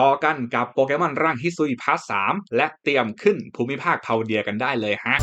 ต่อกันกับโปเกมอนร่างฮิซุยพาร์ทสามและเตรียมขึ้นภูมิภาคเทาเดียกันได้เลยฮะ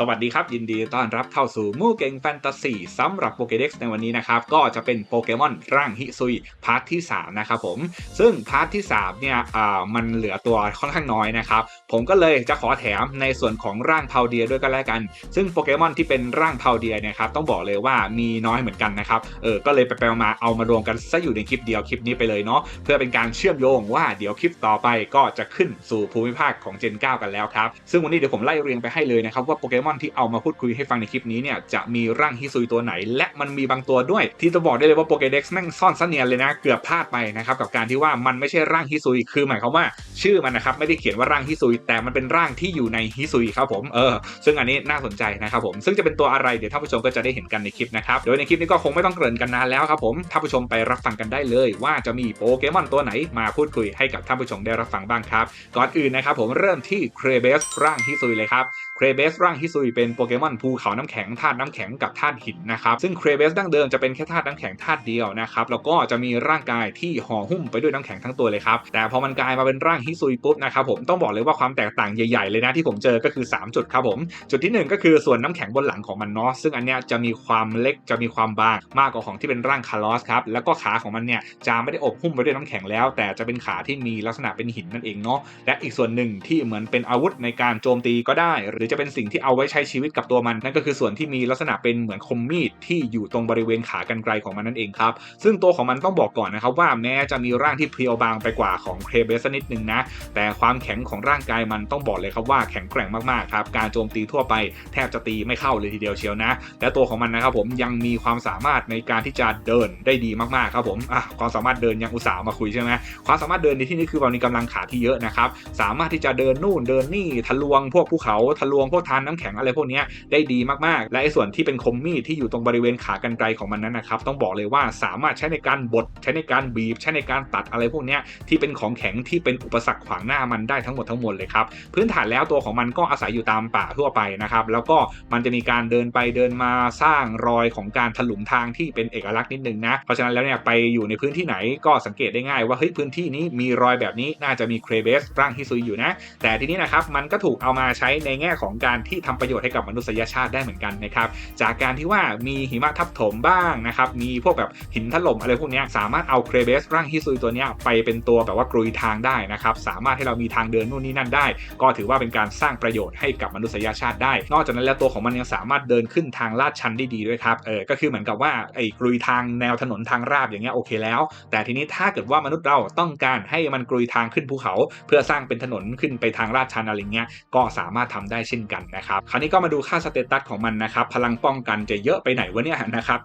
สวัสดีครับ ยินดีต้อนรับเข้าสู่มู่เก่งแฟนตาซีสำหรับโปเกเด็กซ์ในวันนี้นะครับ ก็จะเป็นโปเกมอนร่างฮิซุยพาร์ทที่ 3 นะครับผม ซึ่งพาร์ทที่ 3 เนี่ยอ่ามันเหลือตัวค่อนข้างน้อยนะครับ ผมก็เลยจะขอแถมในส่วนของร่างเพาเดียด้วยกันแล้วกัน ซึ่งโปเกมอนที่เป็นร่างเพาเดียนี่ยครับต้องบอกเลยว่ามีน้อยเหมือนกันนะครับเออก็เลยไปไปมาเอามารวมกันซะอยู่ในคลิปเดียวคลิปนี้ไปเลยเนาะเพื่อเป็นการเชื่อมโยงว่าเดี๋ยวคลิปต่อไปก็จะขึ้นสู่ภูมิภาคของเจน 9 กันแล้วครับซึ่งวันนี้เดี๋ยวผมไล่เรียงไปให้เลยนะครับว่าโปเกมอนที่เอามาพูดคุยให้ฟังในคลิปนี้เนี่ยจะมีร่างฮิซุยตัวไหน และมันมีบางตัวด้วย ที่จะบอกได้เลยว่าโปเกเด็กซ์แม่งซ่อนเสนียนเลยนะ เกือบพลาดไปนะครับกับการที่ว่ามันไม่ใช่ร่างฮิซุยคือหมายความว่าชื่อมันนะครับไม่ได้เขียนว่าร่างฮิซุยแต่มันเป็นร่างที่อยู่ในฮิซุยครับผมเออซึ่งอันนี้น่าสนใจนะครับผมซึ่งจะเป็นตัวอะไรเดี๋ยวท่านผู้ชมก็จะได้เห็นกันในคลิปนะครับโดยในคลิปนี้ก็คงไม่ต้องเกริ่นกันนานแล้วครับผมท่านผู้ชมไปรับฟังกันได้เลย ว่าจะมีโปเกมอนตัวไหนมาพูดคุยให้กับท่านผู้ชมได้รับฟังบ้างครับก่อนอื่นนะครับผมเริ่มที่เครเบสร่างฮิซุยเลยครับเครเบสร่างฮิซุยเป็นโปเกมอนภูเขาน้ำแข็งธาตุน้ำแข็งกับธาตุหินนะครับซึ่งเครเบสดั้งเดิมจะเป็นแค่ธาตุน้ำแข็งธาตุเดียวนะครับแล้วก็จะมีร่างกายที่ห่อหุ้มไปด้วยน้ำแข็งทั้งตัวเลยครับแต่พอมันกลายมาเป็นร่างฮิซุยปุ๊บนะครับผมต้องบอกเลยว่าความแตกต่างใหญ่ๆเลยนะที่ผมเจอก็คือ 3 จุดครับผมจุดที่ 1 ก็คือส่วนน้ำแข็งบนหลังของมันเนาะซึ่งอันเนี้ยจะมีความเล็กจะมีความบางมากกว่าของที่เป็นร่างคาร์ลอสครับแล้วก็ขาของมันเนี่ยจะไม่ได้อบหุ้มไปด้วยน้ำแข็งแล้ว แต่จะเป็นขาที่มีลักษณะเป็นหินนั่นเองเนาะและอีกส่วนหนึ่งที่เหมือนเป็นอาวุธในการโจมตีก็ได้ หรือจะเป็นสิ่งที่เอาไว้ใช้ชีวิตกับตัวมัน นั่นก็คือส่วนที่มีลักษณะเป็นเหมือนคมมีดที่อยู่ตรงบริเวณขากรรไกรของมันนั่นเองครับ ซึ่งตัวของมันต้องบอกก่อนนะครับว่าแม้จะมีร่างที่เพรียวบางไปกว่าของเคเบสนิดนึงนะ แต่ความแข็งของร่างกายมันต้องบอกเลยครับว่าแข็งแกร่งมากๆครับ การโจมตีทั่วไปแทบจะตีไม่เข้าเลยทีเดียวเชียวนะ และตัวของมันนะครับผมยังมีความสามารถในการที่จะเดินได้ดีมากๆครับผมความสามารถเดินยังอุตส่าห์มาคุยใช่ไหมความสามารถเดินในที่นี้คือเรามีกำลังขาที่เยอะนะครับ สามารถที่จะเดินนู่นเดินนี่ทะลวงพวกภูเขาทะลวงพวกทานน้ำแข็งอะไรพวกนี้ได้ดีมากๆ และไอ้ส่วนที่เป็นคมมีดที่อยู่ตรงบริเวณขากรรไกรของมันนั้นนะครับต้องบอกเลยว่าสามารถใช้ในการบดใช้ในการบีบ ใช้ในการตัดอะไรพวกนี้ที่เป็นของแข็งที่เป็นอุปสรรคขวางหน้ามันได้ทั้งหมดทั้งมวลเลยครับพื้นฐานแล้วตัวของมันก็อาศัยอยู่ตามป่าทั่วไปนะครับแล้วก็มันจะมีการเดินไปเดินมาสร้างรอยของการถลุงทางที่เป็นเอกลักษณ์นิดนึงนะเพราะฉะนั้นแล้วเนี่ยไปอยู่ในพื้นที่ไหนก็สังเกตได้ง่ายว่าเฮ้ยพื้นที่นี้มีรอยแบบนี้น่าจะมีเครเบสร่างฮิซุยอยู่นะ แต่ทีนี้นะครับมันก็ถูกเอามาใช้ในแง่ของการที่ทำประโยชน์ให้กับมนุษยชาติได้เหมือนกันนะครับจากการที่ว่ามีหิมะทับถมบ้างนะครับมีพวกแบบหินถล่มอะไรพวกนี้สามารถเอาเครเบสร่างฮิซุยตัวนี้ไปเป็นตัวแบบว่ากรุยทางได้นะครับสามารถให้เรามีทางเดินนู่นนี่นั่นได้ ก็ถือว่าเป็นการสร้างประโยชน์ให้กับมนุษยชาติได้ นอกจากนั้นแล้วตัวของมันยังสามารถเดินขึ้นทางลาดชันได้ดีด้วยครับเออก็คือเหมือนกับว่าไอ้กรุยทางแนวถนนทางราบอย่างเงี้ยโอเคแล้ว แต่ทีนี้ถ้าเกิดว่ามนุษย์เราต้องการให้มันกรุยทางขึ้นภูเขา เพื่อสร้างเป็นถนนขึ้นไปทางลาดชันอะไรเงี้ยก็สามารถทำได้เช่นกันนะครับคราวนี้ก็มาดูค่าสเตตัสของมันนะครับ พลังป้องกันจะเยอะไปไหนวะเนี่ยนะครับ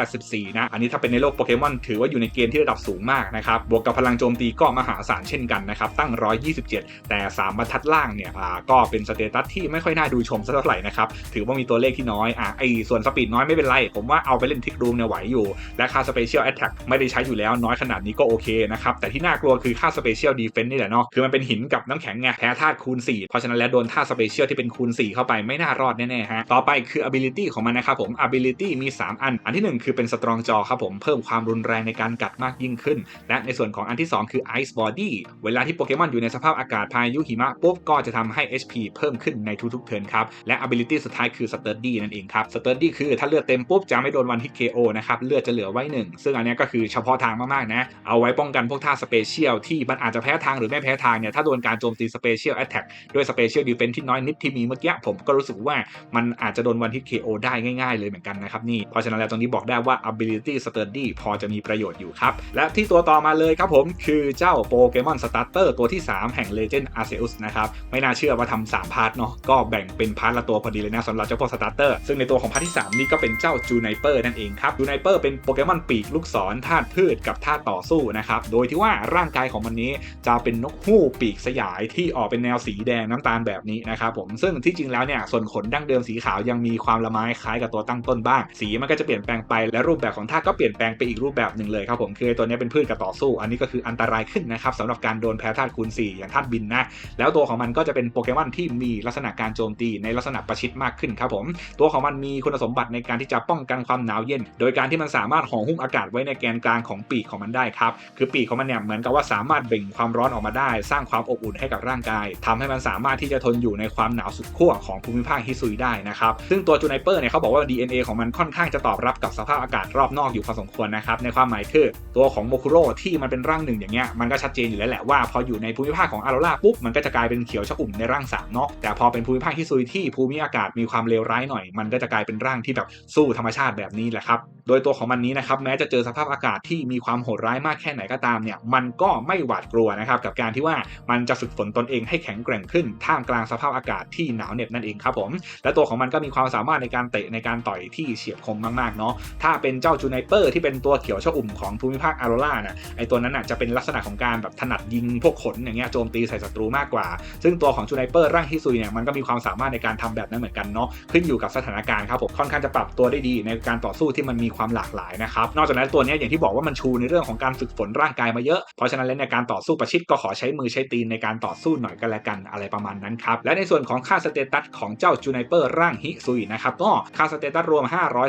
184 นะ อันนี้ถ้าเป็นในโลกโปเกมอนถือว่าอยู่ในเกณฑ์ที่ระดับสูงมากนะครับ บวกกับพลังโจมตีก็มหาศาลเช่นกันนะครับ ตั้ง 127 แต่ 3 บรรทัดล่างเนี่ยอ่าก็เป็นสเตตัสที่ไม่ค่อยน่าดูชมสักเท่าไหร่นะครับ ถือว่ามีตัวเลขที่น้อยอะไอส่วนสปีดน้อยไม่เป็นไร ผมว่าเอาไปเล่นทิกรูมเนี่ยไหวอยู่ และค่าสเปเชียลแอตแทกไม่ได้ใช้อยู่แล้วน้อยขนาดนี้ก็โอเคนะครับ แต่ที่น่ากลัวคือค่าสเปเชียลดีเฟนต์นี่แหละเนาะ คือมันเป็นหินกับน้ำแข็งไง แพ้ธาตุคูณ 4 เพราะฉะนั้นแล้วโดนธาตุสเปเชียลที่เป็นคูณ 4 เข้าไปไม่น่ารอดแน่ๆฮะต่อไปคือ ability ของมันนะครับผม ability มี 3 อัน อันที่ 1 คือเป็น strong jaw ครับผมเพิ่มความรุนแรงในการกัดมากยิ่งขึ้น และในส่วนของอันที่ 2 คือ ice body เวลาที่โปเกมอนอยู่ในสภาพอากาศพายุหิมะปุ๊บก็จะทำให้ HP เพิ่มขึ้นในทุกๆเทิร์นครับ และ ability สุดท้ายคือ sturdy นั่นเองครับ sturdy คือถ้าเลือดเต็มปุ๊บจะไม่โดนวันฮิต KO นะครับเลือดจะเหลือไว้หนึ่งซึ่งอันนี้ก็คือเฉพาะทางมากๆนะเอาไว้ป้องกันพวกท่าสเปเชียลที่มันอาจจะแพ้ทางหรือไม่แพ้ทางเนี่ยถ้าโดนการโจมตีสเปเชียลแอตแทกด้วยสเปเชียลดีเฟนที่น้อยนิดที่มีเมื่อกี้ผมก็รู้สึกว่ามันอาจจะโดนวันฮิต KO ได้ง่ายๆเลยเหมือนกันนะครับนี่เพราะฉะนั้นแล้วตรงนี้บอกได้ว่า ability sturdy พอจะมีประโยชน์อยู่ครับและที่ตัวต่อมาเลยครับผมคือเจ้าโปเกมอนสตาร์เตอร์ตัวที่ 3 แห่ง Legend Arceus นะครับไม่น่าเชื่อว่าทำ3พาร์ทเนาะก็แบ่งเป็นพาร์ทละตัวพอดีเลยนะสำหรับเจ้าพวกสตาร์เตอร์ซึ่งในตัวของพาร์ทที่ 3 นี่ก็เป็นเจ้าจูไนเปอร์นั่นเองครับจูไนเปอร์เป็นโปเกมอนปีกลูกศรธาตุพืชกับธาตุต่อสู้นะครับโดยที่ว่าร่างกายของมันนี้จะเป็นนกฮูกปีกสยายที่ออกเป็นแนวสีแดงน้ำตาลแบบนี้นะครับผมซึ่งที่จริงแล้วเนี่ยส่วนขนดั้งเดิมสีขาวยังมีความละไม้คล้ายกับตัวตั้งต้นบ้าง สีมันก็จะเปลี่ยนแปลงไปและรูปแบบของท่าก็เปลี่ยนแปลงไปอีกรูปแบบหนึ่งเลยครับผมคือตัวนี้เป็นพืชกับต่อสู้ อันนี้ก็คืออันตรายขึ้นนะครับสำหรับการโดนแพ้ธาตุคูณ4อย่างธาตุบินนะแล้วตัวของมันก็จะเป็นโปเกมอนที่มีลักษณะการโจมตีในลักษณะประชิดมากขึ้นครับผมตัวของมันมีคุณสมบัติในการที่จะป้องกันความหนาวเย็น โดยการที่มันสามารถห่อหุ้มอากาศไว้ในแกนกลางของปีกของมันได้ครับคือปีกของมันเนี่ยเหมือนกับว่าสามารถเบ่งความร้อนออกมาได้ สร้างความอบอุ่นให้กับร่างกายทำให้มันสามารถที่จะทนอยู่ในความหนาวสุดขั้วของภููมิภาคฮิซุยได้นะครับซึ่งตัวจูไนเปอร์เนี่ยเขาบอกว่า DNA ของมันค่อนข้างจะตอบรับกับสภาพอากาศรอบนอกอยู่พอสมควรนะครับในความหมายคือตัวของโมคุโร่ที่มันเป็นร่างหนึ่งอย่างเงี้ยมันก็ชัดเจนอยู่แล้วแหละว่าพออยู่ในภูมิภาคของอาโรล่าปุ๊บมันก็จะกลายเป็นเขียวชอุ่มในร่างสามเนาะแต่พอเป็นภูมิภาคฮิซุยที่ภูมิอากาศมีความเลวร้ายหน่อย มันก็จะกลายเป็นร่างที่แบบสู้ธรรมชาติแบบนี้แหละครับโดยตัวของมันนี้นะครับแม้จะเจอสภาพอากาศที่มีความโหดร้ายมากแค่ไหนก็ตามเนี่ยมันก็ไม่หวาดกลัวนะครับกับการที่ว่ามันจะฝึกฝนตนเองให้แข็งแกร่งขึ้นท่ามกลางสภาพอากาศที่หนาวเหน็บนั่นเองครับผมและตัวของมันก็มีความสามารถในการเตะในการต่อยที่เฉียบคมมากๆเนาะถ้าเป็นเจ้าจูไนเปอร์ที่เป็นตัวเขียวชอุ่มของภูมิภาคอาโรล่าน่ะไอตัวนั้นน่ะจะเป็นลักษณะของการแบบถนัดยิงพวกขนอย่างเงี้ยโจมตีใส่ศัตรูมากกว่า ซึ่งตัวของจูไนเปอร์ร่างฮิซุยเนี่ยมันก็มีความสามารถในการทำแบบนั้นเหมือนกันเนาะขึ้นอยู่กับสถานการณ์ครับผมค่อนข้างจะปรับตัวได้ดีในการต่อสู้ที่มันมีความหลากหลายนะครับนอกจากนั้นตัวนี้อย่างที่บอกว่ามันชูในเรื่องของการฝึกฝนร่างกายมาเยอะเพราะฉะนั้นแล้วในการต่อสู้ประชิดก็ขอใช้มือใช้ตีนในการต่อสู้หน่อยก็แล้วกันอะไรประมาณนั้นครับและในส่วนของค่าสเตตัสของเจ้าจูไนเปอร์ร่างฮิซุยนะครับก็ค่าสเตตัสรวม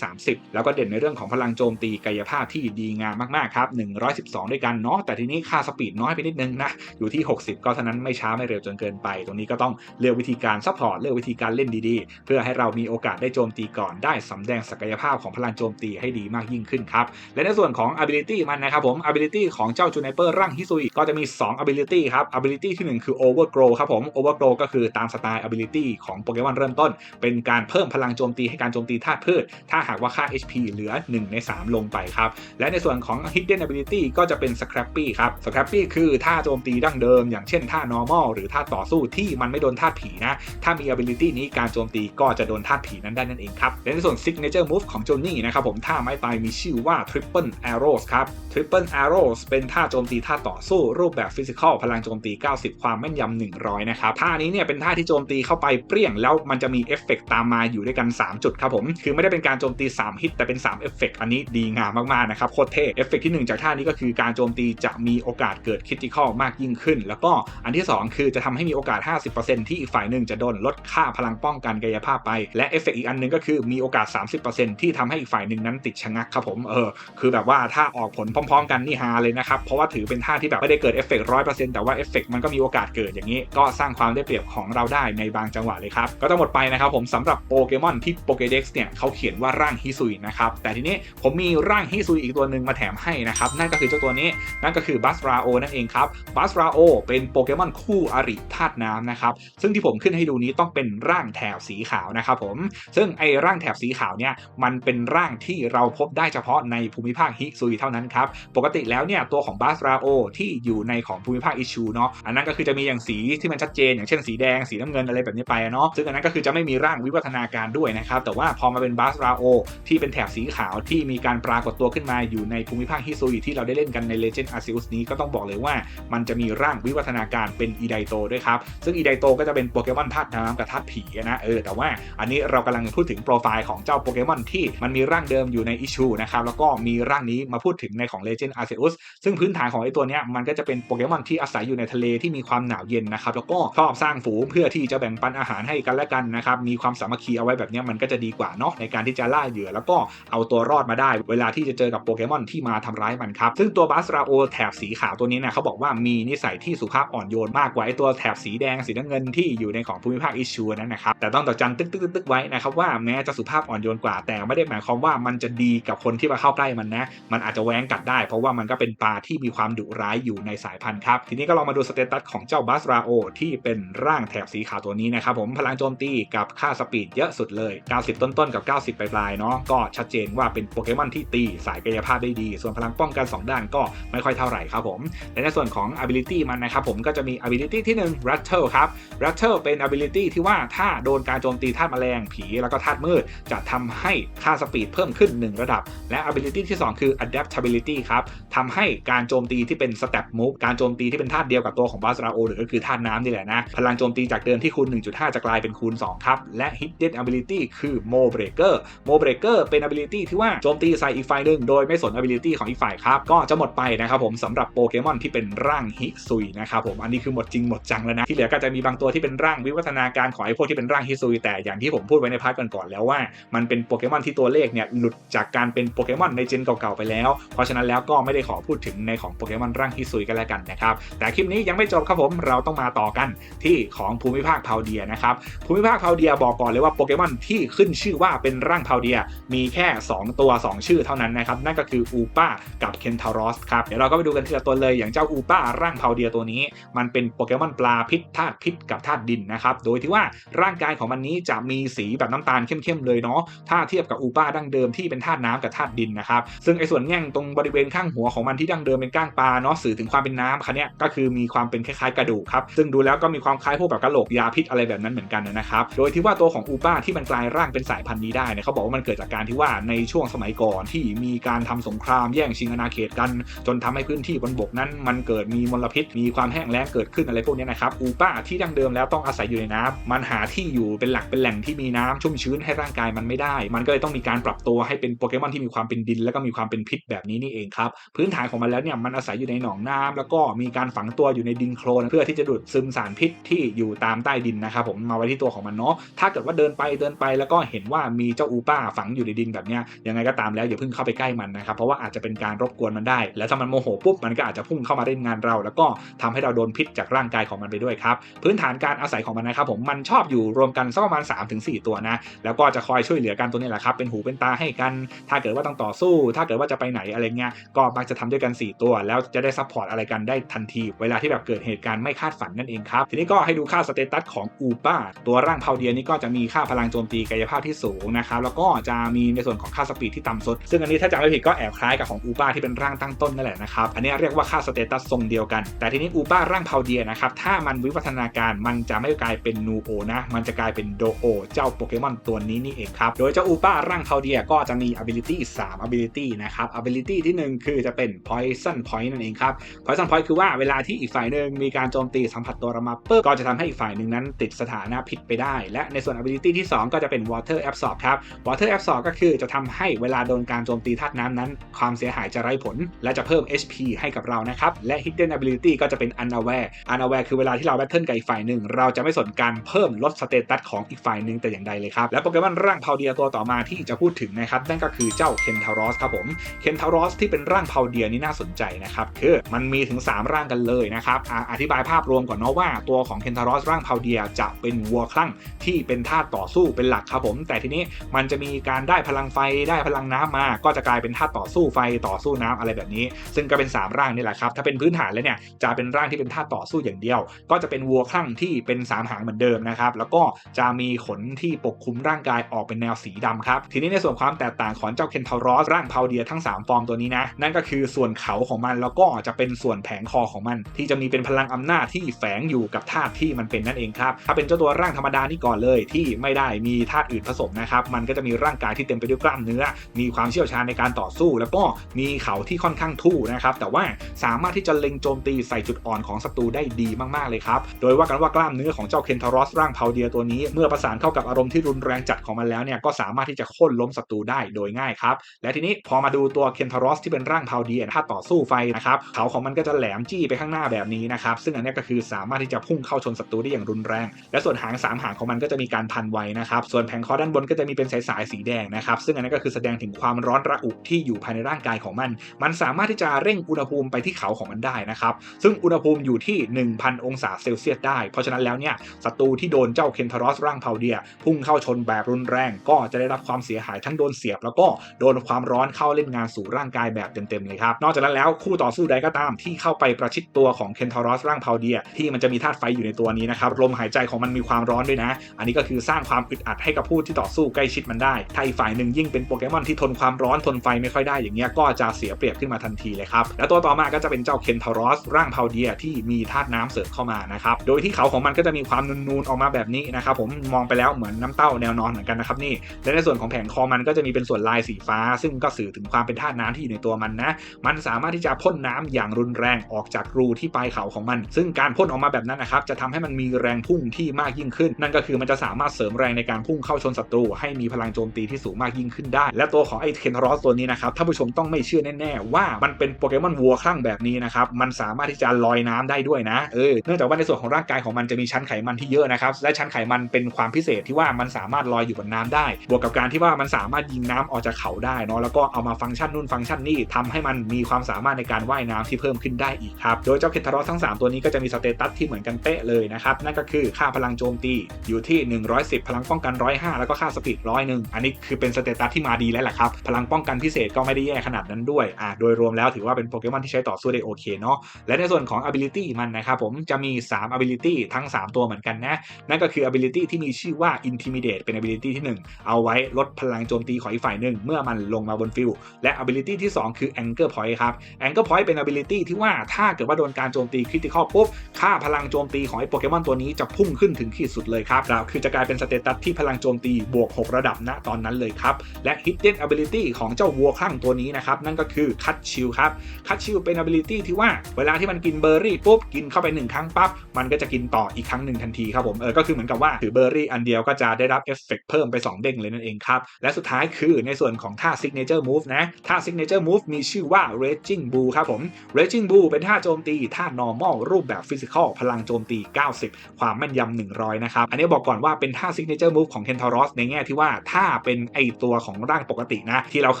530 แล้วก็เด่นในเรื่องของพลังโจมตีกายภาพที่ดีงามมากๆครับ112 ด้วยกันเนาะแต่ทีนี้ค่าสปีดน้อยไปนิดนึงนะอยู่ที่ 60 ก็เท่านั้นไม่ช้าไม่เร็วจนเกินไป ตรงนี้ก็ต้องเลือกวิธีการซัพพอร์ตเลือกวิธีการเล่นดีๆ เพื่อให้เรามีโอกาสได้โจมตีก่อนได้สำแดงศักยภาพของพลังโจมตีให้ดีมากยิ่งขึ้นครับและในส่วนของ ability มันนะครับผม ability ของเจ้าจูไนเปอร์ร่างฮิซุยก็จะมี 2 ability ครับ ability ที่ 1 คือ overgrow ครับผม overgrow ก็คือตามสไตล์ ability ของโปเกมอนเริ่มต้น เป็นการเพิ่มพลังโจมตีให้การโจมตีธาตุพืช ถ้าหากว่าค่า HP เหลือ 1 ใน 3 ลงไปครับ และในส่วนของ hidden ability ก็จะเป็น scrappy ครับ scrappy คือท่าโจมตีดั้งเดิม อย่างเช่นท่า normal หรือท่าต่อสู้ที่มันไม่โดนธาตุผีนะ ถ้ามี ability นี้การโจมตีก็จะโดนธาตุผีนั้นได้นั่นเองครับ และในส่วน signature move ของโจนี่นะครับผมท่าไม้ตายมีชื่อว่า triple arrows ครับ triple arrows เป็นท่าโจมตีท่าต่อสู้รูปแบบ physical พลังโจมตี 90 ความแม่นยำ100 นะครับ ท่านี้เนี่ยเป็นท่าที่โจมตีเข้าไปเปรี้ยงแล้วมันจะมีเอฟเฟกตามมาอยู่ด้วยกัน 3 จุดครับผม คือไม่ได้เป็นการโจมตี 3 ฮิตแต่เป็น 3 เอฟเฟกอันนี้ดีงามมากๆนะครับโคตรเท่เอฟเฟกที่ 1 จากท่านี้ก็คือการโจมตีจะมีโอกาสเกิดคริติคอลมากยิ่งขึ้น แล้วก็อันที่ 2 คือจะทำให้มีโอกาส 50%ที่อีกฝ่ายหนึ่งจะโดนลดค่าพลังป้องกันกายภาพไป และเอฟเฟกอีกอันหนึงก็คือมีโอกาส 30%ที่ทำให้อีกฝ่ายหนึ่งนั้นติดชะงักครับผมเออคือแบบว่าถ้าออกผลพร้อม ๆ กันนี่ฮาเลยนะครับเพราะว่าถือเป็นท่าที่แบบไม่ได้เกิดเอฟเฟกร้อยเปอร์เซ็นต์แต่ว่าเอฟเฟกมันก็มีโอกาสเกิดอย่างนี้ ก็สร้างความได้เปรียบของเราได้ในบางจังหวะเลยครับก็ทั้งหมดไปนะครับผมสำหรับโปเกมอนที่โปเกเด็กซ์เนี่ยเขาเขียนว่าร่างฮิซุยนะครับแต่ทีนี้ผมมีร่างฮิซุยอีกตัวหนึ่งมาแถมให้นะครับนั่นก็คือเจ้าตัวนี้นั่นก็คือบัสราโอนั่นเองครับบัสราโอเป็นโปเกมอนคู่อริธาตุน้ำนะครับซึ่งที่ผมขึ้นให้ดูนี้ต้องเป็นร่างแถบสีขาวนะครับผมซึ่งไอ้ร่างแถบสีขาวเนี่ยมันเป็นร่างที่เราพบได้เฉพาะในภูมิภาคฮิซุยเท่านั้นครับปกติแล้วเนี่ยตัวของบัสราโอที่อยู่ในของภูมิภาคอิชูเนาะอันนั้นก็คือจะมีอย่างสีที่มันชัดเจนอย่างเช่นสีแดงสีน้ำเงินอะไรแบบนี้ไปเนาะซึ่งอันนั้นก็คือจะไม่มีร่างวิวัฒนาการด้วยนะครับ แต่ว่าพอมาเป็นบัสราโอที่เป็นแถบสีขาวที่มีการปรากฏตัวขึ้นมาอยู่ในภูมิภาคฮิโซุยที่เราได้เล่นกันใน Legend Arceus นี้ก็ต้องบอกเลยว่ามันจะมีร่างวิวัฒนาการเป็นอีไดโตด้วยครับ ซึ่งอีไดโตก็จะเป็นโปเกมอนธาตุน้ำกับธาตุผีนะเออแต่ว่าอันนี้เรากำลังพูดถึงโปรไฟล์ของเจ้าโปเกมอนที่มันมีร่างเดิมอยู่ในอิชูนะครับแล้วก็มีร่างนี้มาพูดถึงในของ Legend Arceus ซึ่งพื้นฐานของไอตัวเนี้ยมันก็จะเป็นโปเกมอนที่อาศัยอยู่ในทะเลที่มีความหนาวเย็นนะครับแล้วก็ชอบสร้างฝูงเพื่อที่จะแบ่งปันอาหารให้กันและกันนะครับมีความสามัคคีเอาไว้แบบนี้มันก็จะดีกว่าเนาะในการที่จะล่าเหยื่อ แล้วก็เอาตัวรอดมาได้ เวลาที่จะเจอกับโปเกมอนที่มาทำร้ายมันครับซึ่งตัวบัสราโอแถบสีขาวตัวนี้นี่ยเขาบอกว่ามีนิสัยที่สุภาพอ่อนโยนมากกว่าไอตัวแถบสีแดงสีน้ำเงินที่อยู่ในของภูมิภาคอิชูนั้นนะครับแต่ต้องต่อจันตึกตึกตึกตึกไว้นะครับว่าแม้จะสุภาพอ่อนโยนกว่า แต่ไม่ได้หมายความว่ามันจะดีกับคนที่มาเข้าใกล้มันนะมันอาจจะแว้งกัดได้ เพราะว่ามันก็เป็นปลาที่มีความดุร้ายอยู่ในสายพันธุ์ครับทีนี้ก็ลองมาดูสเตตัสของเจ้าบัสราโอที่เป็นร่างแถบสีขาวตัวนี้นะครับผมพลังโจมตีกับค่าสปีดเยอะสุดเลย 90 ต้นๆกับ 90 ปลายๆเนาะก็ชัดเจนว่าเป็นโปเกมอนที่ตีสายกายภาพได้ดี ส่วนพลังป้องกัน 2 ด้านก็ไม่ค่อยเท่าไหร่ครับผมและในส่วนของ ability มันนะครับผมก็จะมี ability ที่ 1 rattle ครับ rattle เป็น ability ที่ว่าถ้าโดนการโจมตีธาตุแมลงผีแล้วก็ธาตุมืด จะทำให้ค่าสปีดเพิ่มขึ้น 1 ระดับ และ ability ที่ 2 คือ adaptability ครับทำให้การโจมตีที่เป็น step move การโจมตีที่เป็นธาตุเดียวกับตัวของบาสราโอหรือก็คือธาตุน้ำนี่แหละนะพลังโจมตีจากเดิมที่คูณ1.5 จะกลายเป็นคูณ2ครับ และ Hidden Ability คือ Mo Breaker Mo Breaker เป็น Ability ที่ว่าโจมตีใส่อีกฝ่ายหนึ่งโดยไม่สน Ability ของอีกฝ่ายครับ ก็จะหมดไปนะครับผมสำหรับโปเกมอนที่เป็นร่างฮิซุยนะครับผมอันนี้คือหมดจริงหมดจังแล้วนะ ที่เหลือก็จะมีบางตัวที่เป็นร่างวิวัฒนาการของไอ้พวกที่เป็นร่างฮิซุยแต่อย่างที่ผมพูดไว้ในพาร์ทก่อนๆแล้วว่ามันเป็นโปเกมอนที่ตัวเลขเนี่ยหลุดจากการเป็นโปเกมอนในเจนเก่าๆไปแล้ว เพราะฉะนั้นแล้วก็ไม่ได้ขอพูดถึงในของโปเกมอนร่างฮิซุยกันแล้วกันนะครับแต่คลิปนี้ยังไม่จบครับผมเราต้องมาต่อกันที่ของภูมิภาคพาวเดียนะครับภูมิภาคพาวเดียบอกก่อนเลยว่าโปเกมอนที่ขึ้นชื่อว่าเป็นร่างพาวเดียมีแค่ 2 ตัว 2 ชื่อเท่านั้นนะครับนั่นก็คืออูป้ากับเคนทารอสครับเดี๋ยวเราก็ไปดูกันทีละตัวเลยอย่างเจ้าอูป้าร่างพาวเดียตัวนี้ มันเป็นโปเกมอนปลาพิษธาตุพิษกับธาตุดินนะครับโดยที่ว่าร่างกายของมันนี้จะมีสีแบบน้ำตาลเข้มๆเลยเนาะถ้าเทียบกับอูป้าดั้งเดิมที่เป็นธาตุน้ำกับธาตุดินนะครับซึ่งไอ้ส่วนแง่งตรงบริเวณข้างหัวของมันที่ดั้งเดิมเป็นก้างปลาเนาะสื่อถึงความเป็นน้ำคันเนี้ยก็คือมีความเป็นคล้ายๆกระดูกครับซึ่งดูแล้วก็มีความคล้ายพวกแบบกระโหลกยาพิษอะไรแบบนั้นเหมือนกันนะครับ โดยที่ว่าตัวของอูป้าที่มันกลายร่างเป็นสายพันธุ์นี้ได้เนี่ยเขาบอกว่ามันเกิดจากการที่ว่าในช่วงสมัยก่อนที่มีการทำสงครามแย่งชิงอาณาเขตกัน จนทำให้พื้นที่บนบกนั้น มันเกิดมีมลพิษ มีความแห้งแล้งเกิดขึ้นอะไรพวกนี้นะครับอูป้าที่ดั้งเดิมแล้วต้องอาศัยอยู่ในน้ำมันหาที่อยู่เป็นหลักเป็นแหล่งที่มีน้ำชุ่มชื้นให้ร่างกายมันไม่ได้ มันก็เลยต้องมีการปรับตัวให้เป็นโปเกมอนที่มีความเป็นดิน แล้วก็มีความเป็นพิษแบบนี้นี่เองครับพื้นฐานของมันแล้วเนี่ยมันอาศัยอยู่ในหนองน้ำแล้วก็มีการฝังตัวอยู่ในดินโคลนเพื่อที่จะดูดซึมสารพิษที่อยู่ตามใต้ดินนะครับผมมาไว้ที่ตัวของมันเนาะถ้าเกิดว่าเดินไปเดินไปแล้วก็เห็นว่ามีเจ้าอูป้าฝังอยู่ในดินแบบเนี้ยยังไงก็ตามแล้วอย่าเพิ่งเข้าไปใกล้มันนะครับเพราะว่าอาจจะเป็นการรบกวนมันได้ แล้วถ้ามันโมโหปุ๊บมันก็อาจจะพุ่งเข้ามาเล่นงานเรา แล้วก็ทำให้เราโดนพิษจากร่างกายของมันไปด้วยครับพื้นฐานการอาศัยของมันนะครับผมมันชอบอยู่รวมกันสักประมาณ 3-4 ตัวนะแล้วก็จะคอยช่วยเหลือกันตัวนี้แหละครับเป็นหูเป็นตาให้กัน ถ้าเกิดว่าต้องต่อสู้ ถ้าเกิดว่าจะไปไหนอะไรเงี้ยก็มักจะทำด้วยกัน 4 ตัว แล้วจะได้ซัพพอร์ตอะไรกันได้ทันที เวลาที่แบบเกิดเหตุการณ์ไม่คาดฝันนั่นเองครับทีนี้ก็ให้ดูค่าสเตตัสของอูป้าตัวร่างเพาเดียนี่ก็จะมีค่าพลังโจมตีกายภาพที่สูงนะครับแล้วก็จะมีในส่วนของค่าสปีดที่ต่ำสุด ซึ่งอันนี้ถ้าจำไม่ผิดก็แอบคล้ายกับของอูป้าที่เป็นร่างตั้งต้นนั่นแหละนะครับอันนี้เรียกว่าค่าสเตตัสทรงเดียวกัน แต่ทีนี้อูป้าร่างเพาเดียนะครับถ้ามันวิวัฒนาการมันจะไม่กลายเป็นนูโอนะมันจะกลายเป็นโดโอเจ้าโปเกมอนตัวนี้นี่เองครับโดยเจ้าอูป้าร่างเพาเดียก็จะมี ability 3 ability นะครับ ability ที่ 1 คือจะเป็น poison point นั่นเองครับ poison point คือว่าเวลาที่อีกฝ่ายหนึ่งมีการโจมตีสัมผัสตัวเรามาปุ๊บก็จะทำให้อีกฝ่ายหนึ่งนั้นติดสถานะผิดไปได้ และในส่วน ability ที่ 2 ก็จะเป็น water absorb ครับ water absorb ก็คือจะทำให้เวลาโดนการโจมตีธาตุน้ำนั้น ความเสียหายจะไร้ผล และจะเพิ่ม HP ให้กับเรานะครับ และ hidden ability ก็จะเป็น unaware unaware คือเวลาที่เรา battle กับอีกฝ่ายหนึ่งเราจะไม่สนการเพิ่มลดสเตตัสของอีกฝ่ายหนึ่งแต่อย่างใดเลยครับและโปเกมอนร่างพาวเดียตัวต่อมาที่จะพูดถึงนะครับนั่นก็คือเจ้าเคนทารอสครับผมเคนทารอสที่เป็นร่างพาวเดียนี่น่าสนใจนะครับคือมันมีถึง 3 ร่างกันเลยนะครับออธิบายภาพรวมก่อนเนาะว่าตัวของเคนทารอสร่างพาวเดียจะเป็นวัวคลั่งที่เป็นธาตุต่อสู้เป็นหลักครับผม แต่ทีนี้มันจะมีการได้พลังไฟได้พลังน้ำมา ก็จะกลายเป็นธาตุต่อสู้ไฟต่อสู้น้ำอะไรแบบนี้ ซึ่งก็เป็น 3 ร่างนี่แหละครับถ้าเป็นพื้นฐานแล้วเนี่ยจะเป็นร่างที่เป็นธาตุต่อสู้อย่างเดียว ก็จะเป็นวัวคลั่งที่เป็นสามหางเหมือนเดิมนะครับแล้วก็จะมีขนที่ปกคลุมร่างกายออกเป็นแนวสีดำครับทีนี้ในส่วนความแตกต่างของเจ้าเคนทารอสร่างพาวเดียทั้ง 3 ฟอร์มตัวนี้นะนั่นก็คือส่วนเขาของมันแล้วก็จะเป็นส่วนแผงคอของมัน ที่จะมีเป็นพลังอำนาจที่แฝงอยู่กับธาตุที่มันเป็นนั่นเองครับถ้าเป็นเจ้าตัวร่างธรรมดานี่ก่อนเลยที่ไม่ได้มีธาตุอื่นผสมนะครับ มันก็จะมีร่างกายที่เต็มไปด้วยกล้ามเนื้อ มีความเชี่ยวชาญในการต่อสู้ แล้วก็มีเขาที่ค่อนข้างทู่นะครับ แต่ว่าสามารถที่จะเล็งโจมตีใส่จุดอ่อนของศัตรูได้ดีมากๆเลยครับ โดยว่ากันว่ากล้ามเนื้อของเจ้าเคนทารอสร่างเพาเดียตัวนี้ เมื่อประสานเข้ากับอารมณ์ที่รุนแรงจัดของมันแล้วเนี่ยก็สามารถที่จะโค่นล้มศัตรูได้โดยง่ายครับ และทีนี้พอมาดูตัวเคนทารอสที่เป็นร่างเพาเดียถ้าต่อสู้ไฟนะครับเขาของมันก็จะแหลมจี้ไปข้างหน้าแบบนี้นะครับซึ่งอันนี้ก็คือสามารถที่จะพุ่งเข้าชนศัตรูได้อย่างรุนแรง และส่วนหางสามหางของมันก็จะมีการพันไว้นะครับ ส่วนแผงคอด้านบนก็จะมีเป็นสายๆสีแดงนะครับ ซึ่งอันนี้นก็คือแสดงถึงความร้อนระอุที่อยู่ภายในร่างกายของมัน มันสามารถที่จะเร่งอุณหภูมิไปที่เขาของมันได้นะครับ ซึ่งอุณหภูมิอยู่ที่ 1,000 องศาเซลเซียสได้ เพราะฉะนั้นแล้วเนี่ยศัตรูที่โดนเจ้าเคนทารอสร่างพาเดีย พุ่งเข้าชนแบบรุนแรง ก็จะได้รับความเสียหายทั้งโดนเสียบ แล้วก็โดนความร้อนเข้าเล่นงานสู่ร่างกายแบบเต็มๆเลยครับ นอกจากนั้นแล้วคู่ต่อสู้ใดก็ตามที่เข้าไปประชิดตัวของเคนทารอสร่างพาเดีย ที่มันจะมีธาตุไฟอยู่ในตัวนี้นะครับลมหายใจของมันมีความร้อนด้วยนะ อันนี้ก็คือสร้างความอึดอัดให้กับผู้ที่ต่อสู้ใกล้ชิดมันได้ถ้าอีกฝ่ายหนึ่งยิ่งเป็นโปเกมอนที่ทนความร้อนทนไฟไม่ค่อยได้อย่างเงี้ยก็จะเสียเปรียบขึ้นมาทันทีเลยครับ และตัวต่อมาก็จะเป็นเจ้าเคนทารอสร่างพาวเดียที่มีธาตุน้ำเสริมเข้ามานะครับ โดยที่เขาของมันก็จะมีความนูนๆออกมาแบบนี้นะครับผมมองไปแล้วเหมือนน้ำเต้าแนวนอนเหมือนกันนะครับนี่ และในส่วนของแผงคอมันก็จะมีเป็นส่วนลายสีฟ้า ซึ่งก็สื่อถึงความเป็นธาตุน้ำที่อยู่ในตัวมันนะ มันสามารถที่จะพ่นน้ำอย่างรุนแรงออกจากรูที่ปลายเขาของมัน ซึ่งการพ่นออกมาแบบนั้นนะครับจะทำให้มันมีแรงพุ่งที่มากยิ่งขึ้นนั่นก็คือมันจะสามารถเสริมแรงในการพุ่งเข้าชนศัตรู ให้มีพลังโจมตีที่สูงมากยิ่งขึ้นได้ และตัวของไอเคนทรอสตัวนี้นะครับท่านผู้ชมต้องไม่เชื่อแน่ๆว่ามันเป็นโปเกมอนวัวคลั่งแบบนี้นะครับมันสามารถที่จะลอยน้ำได้ด้วยนะเออเนื่องจากว่าในส่วนของร่างกายของมันจะมีชั้นไขมันที่เยอะนะครับและชั้นไขมันเป็นความพิเศษที่ว่ามันสามารถลอยอยู่บนน้ำได้ บวกกับการที่ว่ามันสามารถยิงน้ำออกจากเขาได้เนาะแล้วก็เอามาฟังก์ชันนู่นฟังก์ชันนี่ทำให้มันมีความสามารถในการว่ายน้ำที่เพิ่มขึ้นได้อีกครับโดยเจ้าเคนทารอสทั้ง 3 ตัวนี้ก็จะมีสเตตัสที่เหมือนกันเป๊ะเลยนะครับนั่นก็คือค่าพลังโจมตีอยู่ที่ 110 พลังป้องกัน 105 แล้วก็ค่าสปีดร้อยหนึ่งอันนี้คือเป็นสเตตัสที่มาดีแล้วแหละครับ พลังป้องกันพิเศษก็ไม่ได้แย่ขนาดนั้นด้วยอ่าโดยรวมแล้วถือว่าเป็นโปเกมอนที่ใช้ต่อสู้ได้โอเคเนาะและในส่วนของ ability มันนะครับผมจะมี 3 ability ทั้ง 3 ตัวเหมือนกันนะ นั่นก็คือ ability ที่มีชื่อว่า intimidate เป็น ability ที่ 1 เอาไว้ลดพลังโจมตีของอีกฝ่ายหนึ่งเมื่อมันลงมาบนฟิลและ ability ที่ 2 คือ anchor point ครับ anchor point เป็น ability ที่ว่าถ้าเกิดว่าโดนการโจมตี critical ปุ๊บค่าพลังโจมตีของไอ้โปเกมอนตัวนี้จะพุ่งขึ้นถึงขีดสุดเลยครับแล้วคือจะกลายเป็นสเตตัสที่พลังโจมตีบวก 6 ระดับณตอนนั้นเลยครับ และ hidden ability ของเจ้าวัวคลั่งตัวนี้นะครับ นั่นก็คือ cut shield ครับ cut shield เป็น ability ที่ว่าเวลาที่มันกินเบอร์รี่ปุ๊บกินเข้าไปหนึ่งครั้งปั๊บมันก็จะกินต่ออีกครั้งหนึ่งทันทีครับผมเออก็คือเหมือนกับว่าถือเบอร์รี่อันเดียวก็จะได้รับเอฟเฟกต์เพิ่มไป 2 เด้งเลยนั่นเองครับและสุดท้ายคือในส่วนของท่า signature move นะท่า signature move มีชื่อว่า raging bull ครับผม raging bull เป็นท่าโจมตีท่า normal รูปแบบ physical พลังโจมตี 90 ความแม่นยำ100นะครับ อันนี้บอกก่อนว่าเป็นท่า signature move ของ Kentaros ในแง่ที่ว่าถ้าเป็นไอตัวของร่างปกตินะ ที่เราเค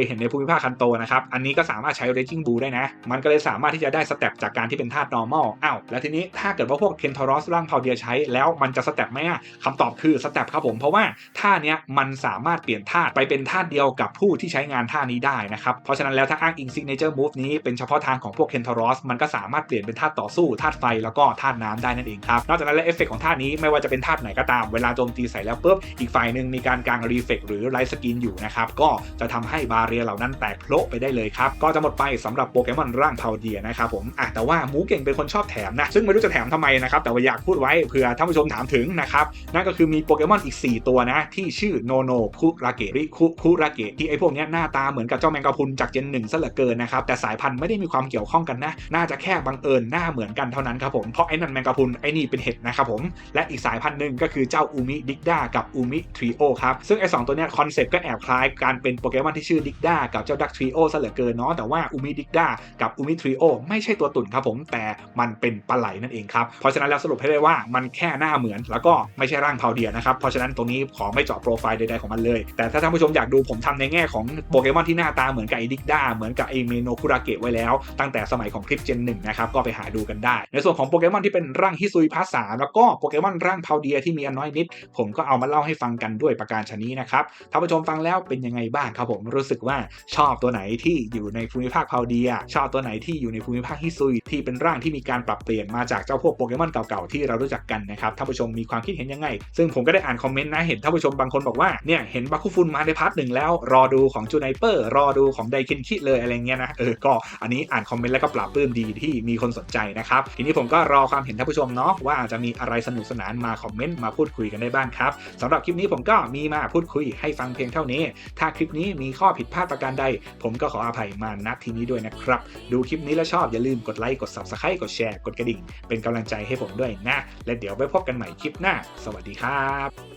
ยเห็นในภูมิภาคคันโตนะครับ อันนี้ก็สามารถใช้ raging bull ได้นะ มันก็เลยสามารถที่จะได้สเต็ปจากการที่เป็นท่า normal อ้าวแล้วทีนี้ถ้าเกิดว่าพวก Kentaros ร่างพาเดียใช้แล้วมันจะสเต็ปไหมอะคำตอบคือสเต็ปครับผมเพราะว่าท่าเนี้ยมันสามารถเปลี่ยนท่าไปเป็นท่าเดียวกับผู้ที่ใช้งานท่านี้ได้นะครับเพราะฉะนั้นแล้วถ้าอ้างอิง signature move นี้เป็นเฉพาะทางของพวก Kentaros มันก็สามารถเปลี่ยนเป็นท่าต่อสู้ธาตุไฟแล้วก็ธาตุน้ำได้นั่นเองครับนอกจากนั้นแล้วเอฟเฟกของท่านี้ไม่ว่าจะเป็นธาตุไหนก็ตามเวลาโจมตีใส่แล้วปุ๊บอีกฝ่ายหนึ่งมีการกางรีเฟกหรือไลท์สกินอยู่นะครับก็จะทำให้บาเรียเหล่านั้นแตกโพละไปได้เลยครับก็จะหมดไปสำหรับโปเกมอนร่างพาวเดียนะครับผมอะแต่ว่าหมูเก่งเป็นคนชอบแถมนะซึ่งไม่รู้จะแถมทำไมนะครับแต่ว่าอยากพูดไว้เผื่อท่านผู้ชมถามถึงนะครับนั่นก็คือมีโปเกมอนอีก 4 ตัวนะที่ชื่อโนโนคุราเกะริคุคุราเกะที่ไอพวกนี้หน้าตาเหมือนกับเจ้าแมงกะพรุนจากเจนหนึ่งซะเหลือเกินนะครับแต่สายพันธุ์ไม่ได้มีความเกี่ยวข้องกันนะน่าจะแค่บังเอิญหน้าเหมือนกันเท่านั้นครับผมเพราะไอ้นั่นแมงกะพรุนไอ้นี่เป็นเห็ดนะครับผมและอีกสายพันธุ์หนึ่งก็คือเจ้าอูมิดิกด้ากับอูมิทริโอครับ ซึ่งไอ้สองตัวเนี้ยคอนเซ็ปต์ก็แอบคล้ายการเป็นโปเกมอนที่ชื่อดิกด้ากับเจ้าดักทริโอซะเหลือเกินเนาะแต่ว่าอูมิดิกด้ากับอูมิทริโอไม่ใช่ตัวตุ่นครับผมแต่มันเป็นปลาไหลนั่นเองครับเพราะฉะนั้นแล้วสรุปให้ได้ว่ามันแค่หน้าเหมือน แล้วก็ไม่ใช่ร่างพาเดียนะครับเพราะฉะนั้นตรงนี้ขอไม่เจาะโปรไฟล์ใดๆของมันเลย แต่ถ้าท่านผู้ชมอยากดูผมทำในแง่ของโปเกมอนที่หน้าตาเหมือนกับไอ้ดิกด้าเหมือนกับไอ้เมโนคุราเกะไว้แล้ว ตั้งแต่สมัยของคลิปเจนหนึ่งนะครับก็ไปหาดูกันได้ ในส่วนของโปเกมอนที่เป็นร่างฮิซุยพาร์ทสามแล้วก็โปเกมอนร่างพาเดียที่มีอันน้อยนิด ผมก็เอามาเล่าให้ฟังกันด้วยประการชนี้นะครับท่านผู้ชมฟังแล้วเป็นยังไงบ้างครับผมรู้สึกว่าชอบตัวไหนที่อยู่ในภูมิภาคพาวเดีย ชอบตัวไหนที่อยู่ในภูมิภาคฮิซุยที่เป็นร่างที่มีการปรับเปลี่ยนมาจากเจ้าพวกโปเกมอนเก่าๆที่เรารู้จักกันนะครับท่านผู้ชมมีความคิดเห็นยังไง ซึ่งผมก็ได้อ่านคอมเมนต์นะเห็นท่านผู้ชมบางคนบอกว่าเนี่ยเห็นบัคคุฟุนมาในพาร์ทหนึ่งแล้วรอดูของจูไนเปอร์รอดูของไดเคนคิเลยอะไรเงี้ยนะเออก็อันนี้อ่านคอมเมนต์แล้วก็ปราบปลื้มดีที่มีคนสนใจนะครับทีนี้ผมก็รอความเห็นท่านผู้ชมเนาะว่าจะมีอะไรสนุกสนานมาคอมเมนต์มาพูดคุยกันได้บ้างครับสำหรับคลิปนี้ผมก็มีมาพูดคุยให้ฟังเพียงเท่านี้ ถ้าคลิปนี้มีข้อผิดพลาดประการใด ผมก็ขออภัยมาณที่นี้ด้วยนะครับ ดูคลิปนี้แล้วชอบอย่าลืมกดไลค์กด subscribe กดแชร์กดกระดิ่ง เป็นกำลังใจให้ผมด้วยนะ และเดี๋ยวไว้พบกันใหม่คลิปหน้า สวัสดีครับ